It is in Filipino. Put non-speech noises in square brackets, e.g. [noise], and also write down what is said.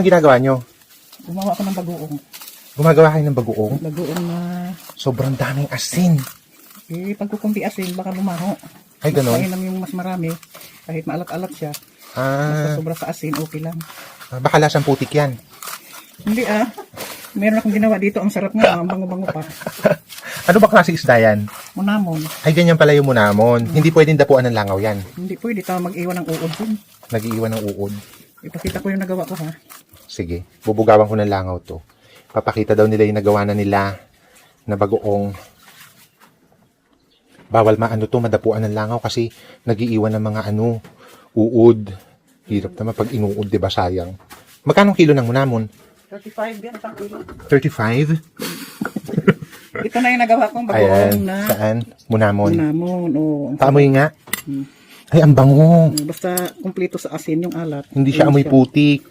Ang ginagawa nyo? Gumawa ako ng bagoong. Gumagawa kayo ng bagoong? Bagoong na, Sobrang daming asin. eh, pagkukumpi asin, baka lumaho. Ay, ganon. Mainam yung mas marami. Kahit maalat-alat siya. Basta Ah, sobra sa asin, okay lang. baka lasang putik yan. Hindi ah. Meron akong ginawa dito. Ang sarap nga. Ang bango-bango pa. [laughs] Ano ba klase isda yan? Munamon. Ay, ganyan pala yung munamon. Hindi pwedeng dapuan ng langaw yan. Hindi pwede tayo mag-iwan ng uod dun. Nag-iiwan ng uod. Ipakita ko yung nagawa ko ha. Sige, bubugawan ko ng langaw to. Papakita daw nila yung nagawa na nila na bagoong. Bawal maano to, madapuan ng langaw kasi nagiiwan ng mga ano, uod. Hirap naman pag inuud, di ba sayang? Magkano kilo ng munamon? 35 yan. isang kilo. 35? [laughs] Ito na yung nagawa kong bagoong na saan? Munamon. munamon. Oh, ang Paamoy nga. Hmm. Ay, ang bango. Basta kumpleto sa asin yung alat. Hindi siya amoy putik.